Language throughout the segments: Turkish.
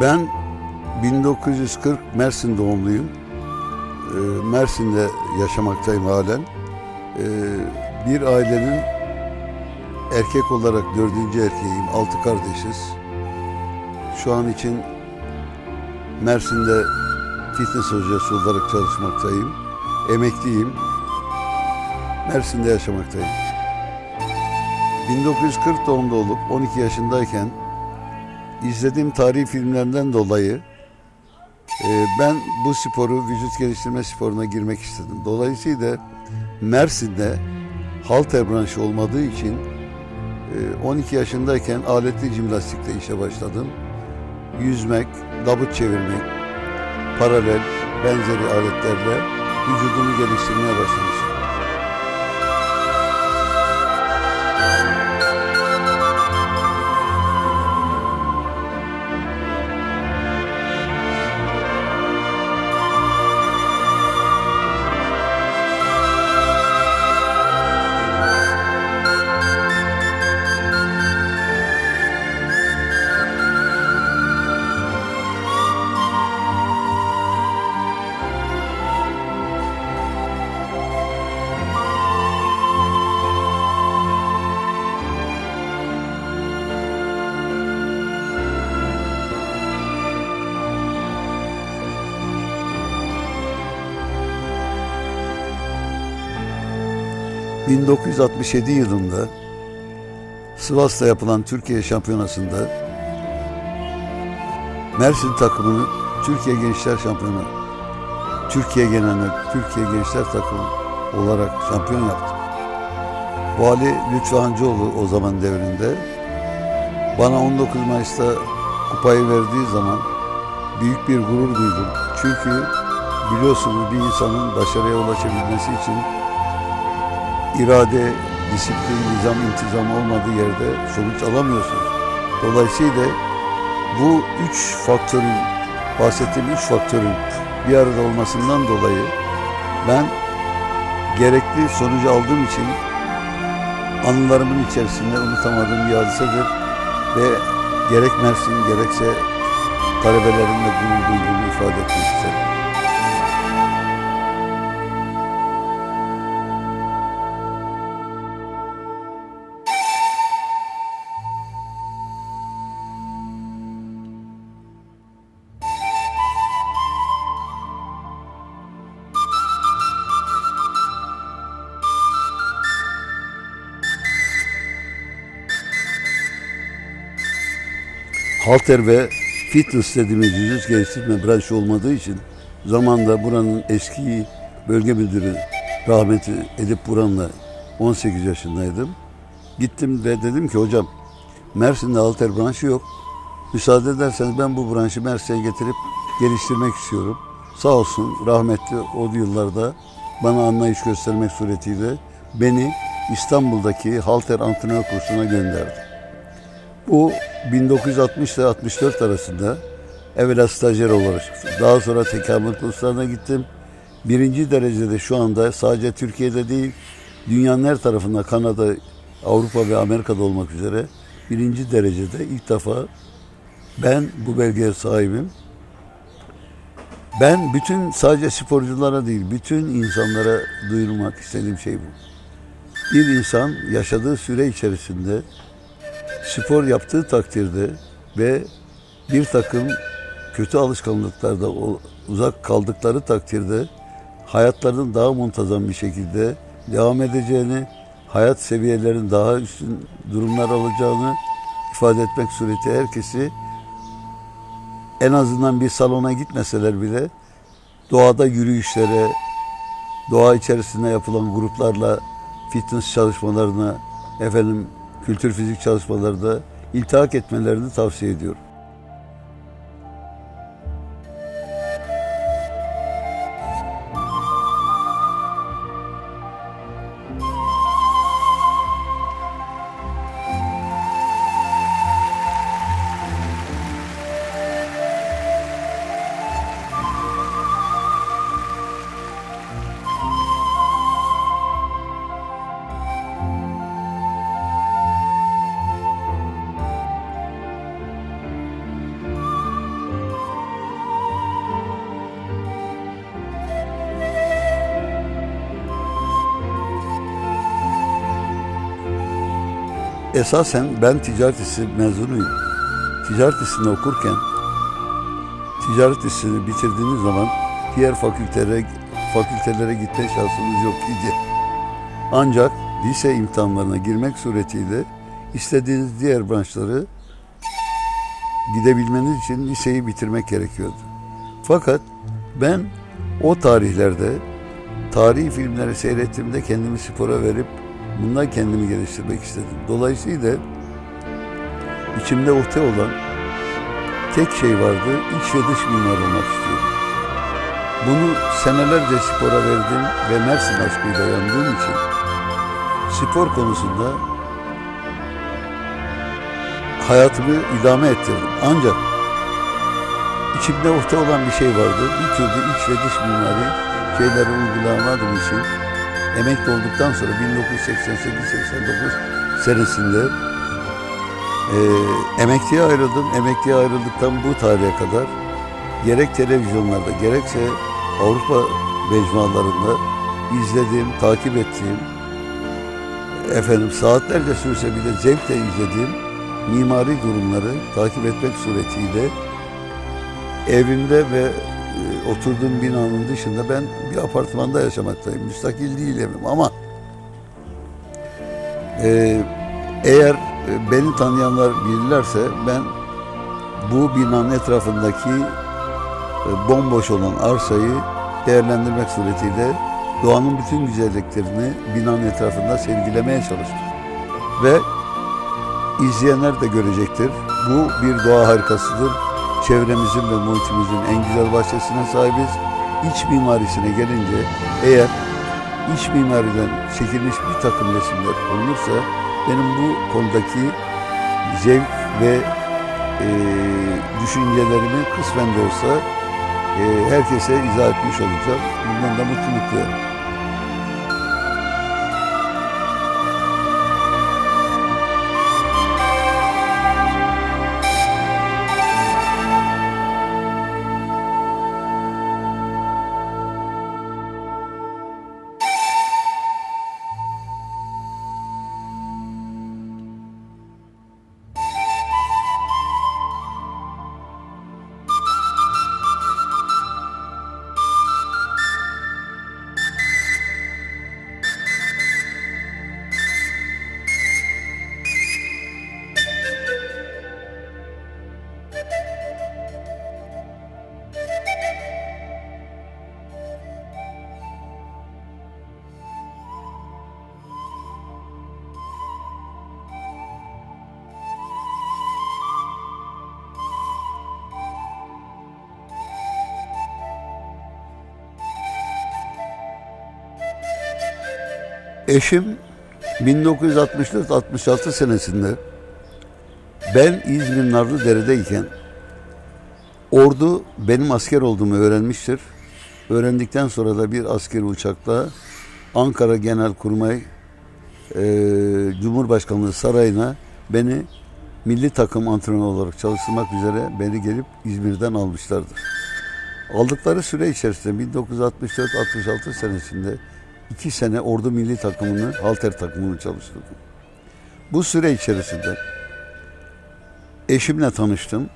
Ben 1940 Mersin doğumluyum. Ee, Mersin'de yaşamaktayım halen. Ee, bir ailenin erkek olarak dördüncü erkeğim. Altı kardeşiz. Şu an için Mersin'de fitness hocası olarak çalışmaktayım. Emekliyim. Mersin'de yaşamaktayım. 1940 doğumlu olup 12 yaşındayken izlediğim tarihi filmlerden dolayı e, ben bu sporu vücut geliştirme sporuna girmek istedim. Dolayısıyla Mersin'de halter branşı olmadığı için e, 12 yaşındayken aletli jimnastikle işe başladım. Yüzmek, dabut çevirmek, paralel, benzeri aletlerle vücudumu geliştirmeye başlamışım. ...1967 yılında... ...Sivas'ta yapılan Türkiye Şampiyonası'nda... ...Mersin takımını Türkiye Gençler Şampiyonu... ...Türkiye genelinde Türkiye Gençler takımı olarak şampiyon yaptı. Vali Lütfü Hancıoğlu o zaman devrinde... ...bana 19 Mayıs'ta kupayı verdiği zaman... ...büyük bir gurur duydum. Çünkü biliyorsunuz bir insanın başarıya ulaşabilmesi için irade, disiplin, nizam, intizam olmadığı yerde sonuç alamıyorsunuz. Dolayısıyla bu üç faktörün, bahsettiğim üç faktörün bir arada olmasından dolayı ben gerekli sonucu aldığım için anılarımın içerisinde unutamadığım bir hadisedir ve gerek Mersin gerekse talebelerimle gurur duyduğumu ifade etmek isterim. Halter ve fitness dediğimiz vücut geliştirme branşı olmadığı için zamanda buranın eski bölge müdürü rahmeti Edip Buran'la 18 yaşındaydım. Gittim ve dedim ki hocam Mersin'de halter branşı yok. Müsaade ederseniz ben bu branşı Mersin'e getirip geliştirmek istiyorum. Sağ olsun rahmetli o yıllarda bana anlayış göstermek suretiyle beni İstanbul'daki halter antrenör kursuna gönderdi. Bu 1960 ile 64 arasında evvela stajyer olarak çıktım. Daha sonra tekamül kurslarına gittim. Birinci derecede şu anda sadece Türkiye'de değil, dünyanın her tarafında Kanada, Avrupa ve Amerika'da olmak üzere birinci derecede ilk defa ben bu belgeye sahibim. Ben bütün sadece sporculara değil, bütün insanlara duyurmak istediğim şey bu. Bir insan yaşadığı süre içerisinde spor yaptığı takdirde ve bir takım kötü alışkanlıklarda uzak kaldıkları takdirde hayatlarının daha muntazam bir şekilde devam edeceğini, hayat seviyelerinin daha üstün durumlar alacağını ifade etmek sureti herkesi en azından bir salona gitmeseler bile doğada yürüyüşlere, doğa içerisinde yapılan gruplarla fitness çalışmalarına, efendim kültür fizik çalışmalarında iltihak etmelerini tavsiye ediyorum. Esasen ben ticaret lisesi mezunuyum. Ticaret lisesinde okurken ticaret lisesini bitirdiğiniz zaman diğer fakültelere fakültelere gitme şansımız yok idi. Ancak lise imtihanlarına girmek suretiyle istediğiniz diğer branşları gidebilmeniz için liseyi bitirmek gerekiyordu. Fakat ben o tarihlerde tarihi filmleri seyrettiğimde kendimi spora verip bundan kendimi geliştirmek istedim. Dolayısıyla içimde ortaya olan tek şey vardı, iç ve dış mimar olmak istiyorum. Bunu senelerce spora verdim ve Mersin aşkıyla yandığım için spor konusunda hayatımı idame ettirdim. Ancak içimde ortaya olan bir şey vardı. Bir türlü iç ve dış mimari şeyleri uygulamadığım için emekli olduktan sonra 1988-89 senesinde e, emekliye ayrıldım. Emekliye ayrıldıktan bu tarihe kadar gerek televizyonlarda gerekse Avrupa mecmualarında izlediğim, takip ettiğim, efendim saatlerce sürse bile zevkle izlediğim mimari durumları takip etmek suretiyle evimde ve e, oturduğum binanın dışında ben bir apartmanda yaşamaktayım. Müstakil değil evim ama e, eğer e, beni tanıyanlar bilirlerse ben bu binanın etrafındaki e, bomboş olan arsayı değerlendirmek suretiyle doğanın bütün güzelliklerini binanın etrafında sergilemeye çalıştım. Ve izleyenler de görecektir. Bu bir doğa harikasıdır. Çevremizin ve muhitimizin en güzel bahçesine sahibiz. İç mimarisine gelince eğer iç mimariden çekilmiş bir takım resimler olursa benim bu konudaki zevk ve e, düşüncelerimi kısmen de olsa e, herkese izah etmiş olacağım. Bundan da mutluluk duyarım. Eşim 1964-66 senesinde ben İzmir Narlıdere'deyken ordu benim asker olduğumu öğrenmiştir. Öğrendikten sonra da bir askeri uçakla Ankara Genelkurmay e, Cumhurbaşkanlığı Sarayı'na beni milli takım antrenörü olarak çalıştırmak üzere beni gelip İzmir'den almışlardır. Aldıkları süre içerisinde 1964-66 senesinde iki sene ordu milli takımını, halter takımını çalıştırdım. Bu süre içerisinde eşimle tanıştım.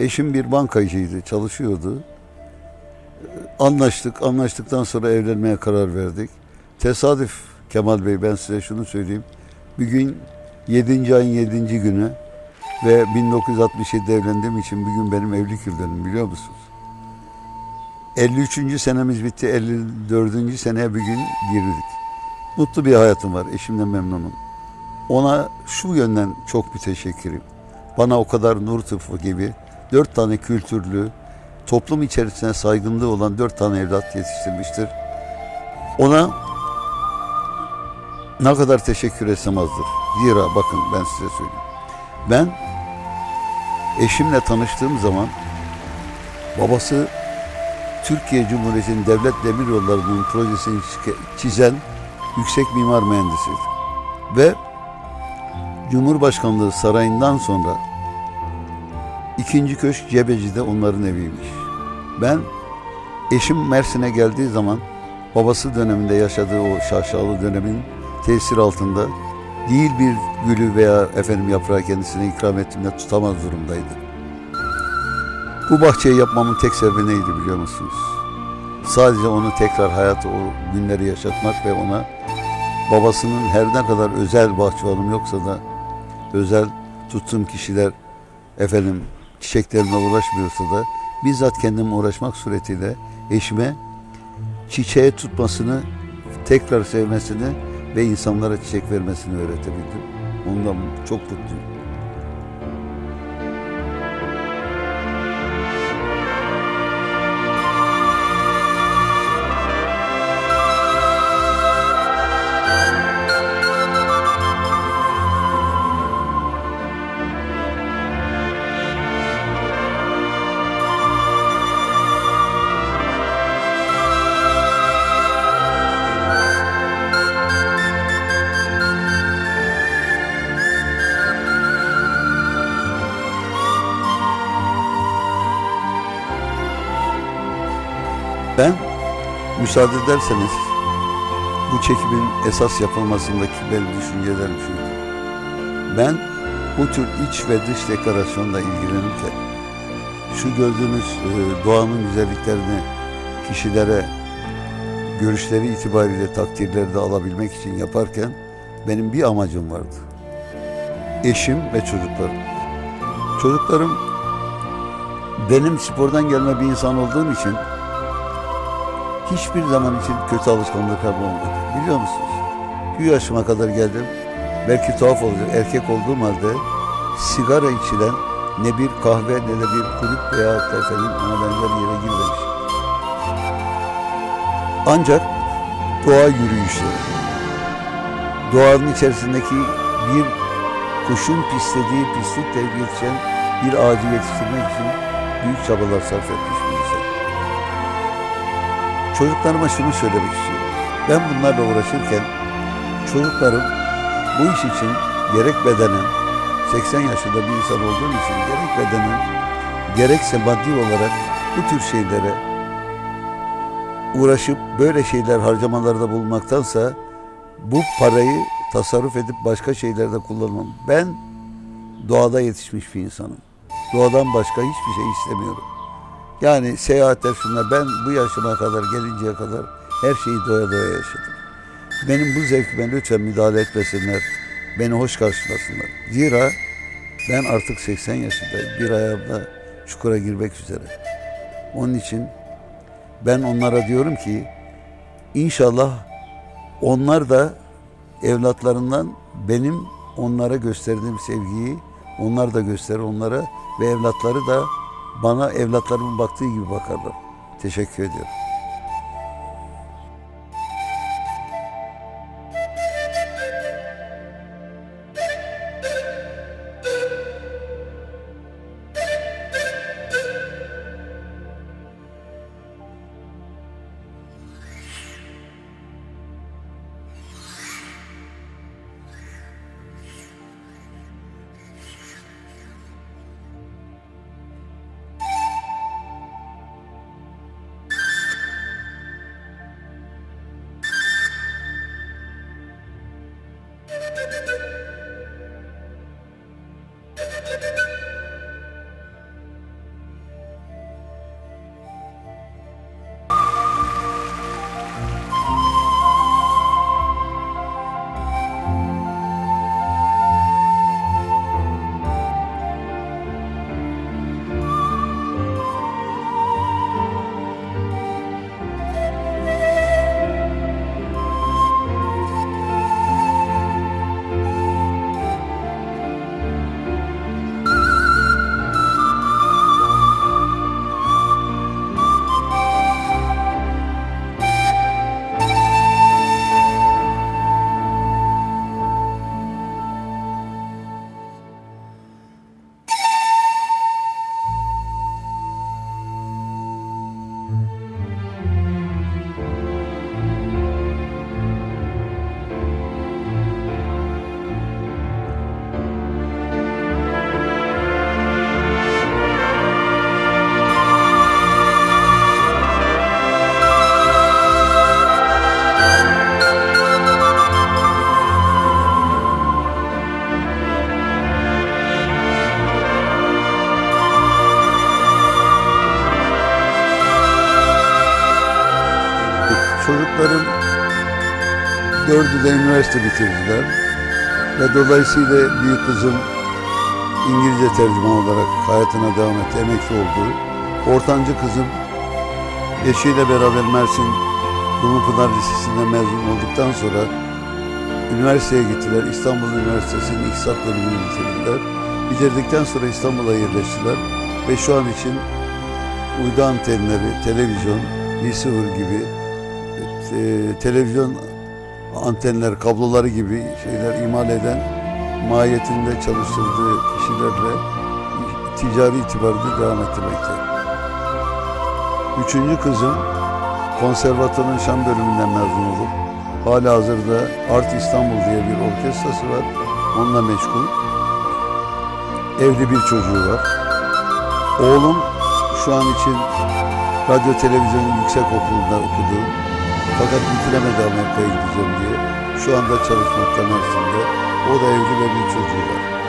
Eşim bir bankacıydı, çalışıyordu. Anlaştık, anlaştıktan sonra evlenmeye karar verdik. Tesadüf Kemal Bey ben size şunu söyleyeyim. Bir gün 7. ayın 7. günü ve 1967'de evlendiğim için bugün benim evlilik yıl biliyor musunuz? 53. senemiz bitti, 54. seneye bir gün girdik. Mutlu bir hayatım var, eşimden memnunum. Ona şu yönden çok bir teşekkürüm. Bana o kadar nur tıfı gibi dört tane kültürlü, toplum içerisinde saygınlığı olan dört tane evlat yetiştirmiştir. Ona ne kadar teşekkür etsem azdır. Zira bakın ben size söyleyeyim. Ben eşimle tanıştığım zaman babası Türkiye Cumhuriyeti'nin devlet demiryollarının projesini çizen yüksek mimar mühendisiydi. Ve Cumhurbaşkanlığı sarayından sonra ikinci köşk Cebeci'de onların eviymiş. Ben eşim Mersin'e geldiği zaman babası döneminde yaşadığı o şaşalı dönemin tesir altında değil bir gülü veya efendim yaprağı kendisine ikram ettiğimde tutamaz durumdaydı. Bu bahçeyi yapmamın tek sebebi neydi biliyor musunuz? Sadece onu tekrar hayata o günleri yaşatmak ve ona babasının her ne kadar özel bahçıvanım yoksa da özel tuttuğum kişiler efendim çiçeklerine uğraşmıyorsa da bizzat kendim uğraşmak suretiyle eşime çiçeğe tutmasını, tekrar sevmesini ve insanlara çiçek vermesini öğretebildim. Ondan çok mutluyum. Ben müsaade ederseniz bu çekimin esas yapılmasındaki benim düşüncelerim şuydu. Ben bu tür iç ve dış deklarasyonla ilgilenirken şu gördüğünüz e, doğanın güzelliklerini kişilere görüşleri itibariyle takdirleri de alabilmek için yaparken benim bir amacım vardı. Eşim ve çocuklarım. Çocuklarım benim spordan gelme bir insan olduğum için hiçbir zaman için kötü alışkanlıklarım olmadı. Biliyor musunuz? Bu yaşıma kadar geldim. Belki tuhaf olacak. Erkek olduğum halde sigara içilen ne bir kahve ne de bir kulüp veya da efendim ona benzer yere girmemiş. Ancak doğa yürüyüşleri, doğanın içerisindeki bir kuşun pislediği pislikle yetişen bir ağacı yetiştirmek için büyük çabalar sarf etmiş. Çocuklarıma şunu söylemek istiyorum. Ben bunlarla uğraşırken çocuklarım bu iş için gerek bedenen 80 yaşında bir insan olduğum için gerek bedenen gerekse maddi olarak bu tür şeylere uğraşıp böyle şeyler harcamalarda bulunmaktansa bu parayı tasarruf edip başka şeylerde kullanmam. Ben doğada yetişmiş bir insanım. Doğadan başka hiçbir şey istemiyorum. Yani seyahatler şunlar. Ben bu yaşıma kadar gelinceye kadar her şeyi doya doya yaşadım. Benim bu zevkime lütfen müdahale etmesinler. Beni hoş karşılasınlar. Zira ben artık 80 yaşındayım. Bir ayağımda çukura girmek üzere. Onun için ben onlara diyorum ki inşallah onlar da evlatlarından benim onlara gösterdiğim sevgiyi onlar da gösterir onlara ve evlatları da bana evlatlarımın baktığı gibi bakarlar. Teşekkür ediyorum. De üniversite bitirdiler. Ve dolayısıyla büyük kızım İngilizce tercüman olarak hayatına devam etti, emekli oldu. Ortancı kızım eşiyle beraber Mersin Dumlupınar Lisesi'nden mezun olduktan sonra üniversiteye gittiler. İstanbul Üniversitesi'nin İktisat bölümünü bitirdiler. Bitirdikten sonra İstanbul'a yerleştiler ve şu an için uydu antenleri, televizyon, receiver gibi e, televizyon antenler, kabloları gibi şeyler imal eden mahiyetinde çalıştırdığı kişilerle ticari itibarını devam ettirmekte. Üçüncü kızım konservatuvarın şan bölümünden mezun olup hala hazırda Art İstanbul diye bir orkestrası var. Onunla meşgul. Evli bir çocuğu var. Oğlum şu an için radyo televizyon yüksek okulunda okudu. Fakat bitiremedi Amerika'ya gideceğim diye. Şu anda çalışmakta Mersin'de. O da evli ve bir çocuğu var.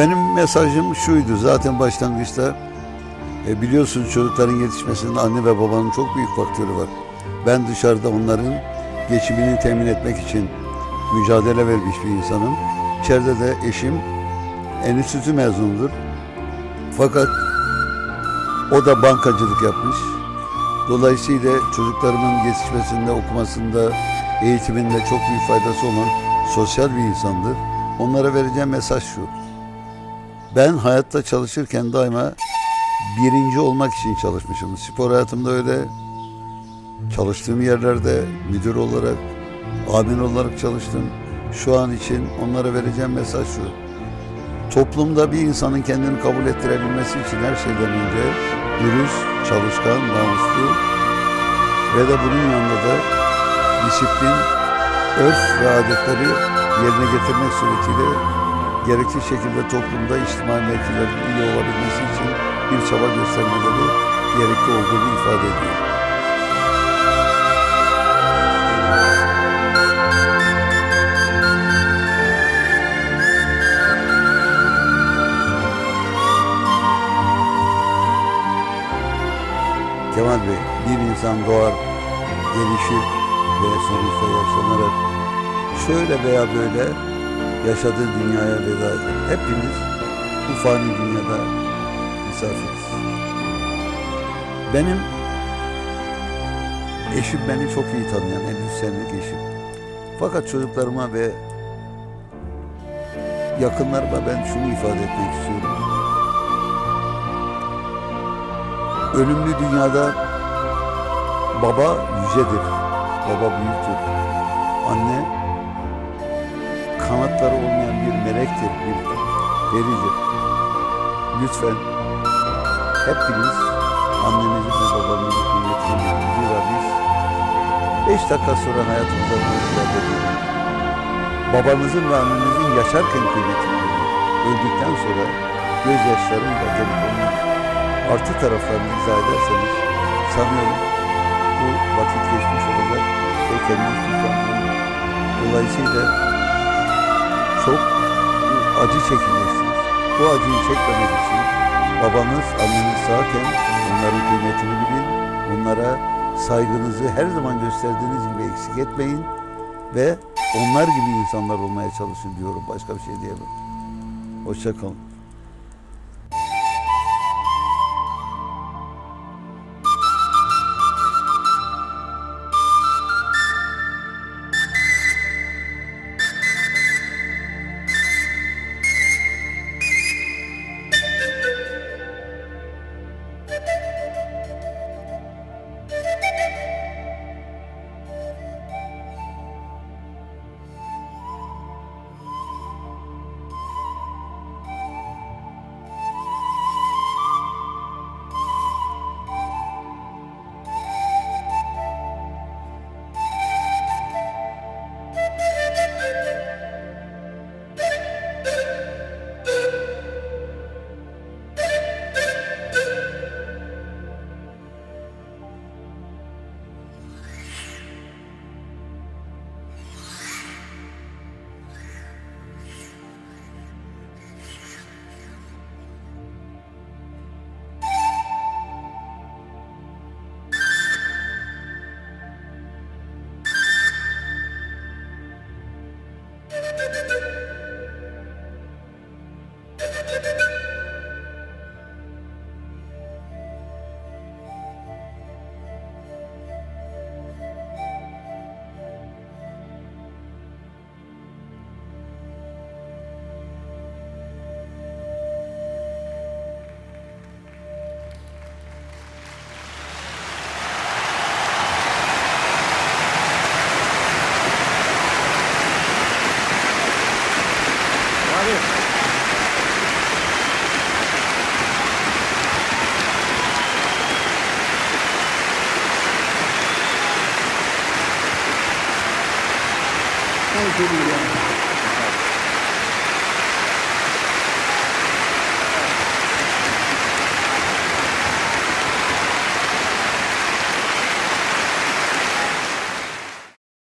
Benim mesajım şuydu zaten başlangıçta e, biliyorsun çocukların yetişmesinde anne ve babanın çok büyük faktörü var. Ben dışarıda onların geçimini temin etmek için mücadele vermiş bir insanım. İçeride de eşim enstitü mezunudur. Fakat o da bankacılık yapmış. Dolayısıyla çocuklarımın yetişmesinde, okumasında, eğitiminde çok büyük faydası olan sosyal bir insandır. Onlara vereceğim mesaj şu. Ben hayatta çalışırken daima birinci olmak için çalışmışım. Spor hayatımda öyle. Çalıştığım yerlerde müdür olarak, amin olarak çalıştım. Şu an için onlara vereceğim mesaj şu. Toplumda bir insanın kendini kabul ettirebilmesi için her şeyden önce dürüst, çalışkan, namuslu ve de bunun yanında da disiplin, örf ve adetleri yerine getirmek suretiyle gerekli şekilde toplumda içtimai mevkilerin iyi olabilmesi için bir çaba göstermeleri gerekli olduğunu ifade ediyor. Kemal Bey, bir insan doğar, gelişir ve sonuçta yaşlanarak şöyle veya böyle yaşadığı dünyaya veda eder. Hepimiz bu fani dünyada misafiriz. Benim eşim beni çok iyi tanıyan 53 senelik eşim. Fakat çocuklarıma ve yakınlarıma ben şunu ifade etmek istiyorum. Ölümlü dünyada baba yücedir. Baba büyüktür. Kanatları olmayan bir melektir, bir peridir. Lütfen hepiniz annemizin ve babamızın kıymetini. Zira biz beş dakika sonra hayatımıza dönüşlerdi. Babanızın ve annenizin yaşarken kıymetini. Öldükten sonra gözyaşlarıyla gelip onun artı taraflarını izah ederseniz sanıyorum bu vakit geçmiş olacak ve kendiniz suçlandığınız Dolayısıyla çok acı çekeceksiniz. Bu acıyı çekmemek için babanız, anneniz sağken onların kıymetini bilin. Onlara saygınızı her zaman gösterdiğiniz gibi eksik etmeyin. Ve onlar gibi insanlar olmaya çalışın diyorum. Başka bir şey diyemem. Hoşçakalın.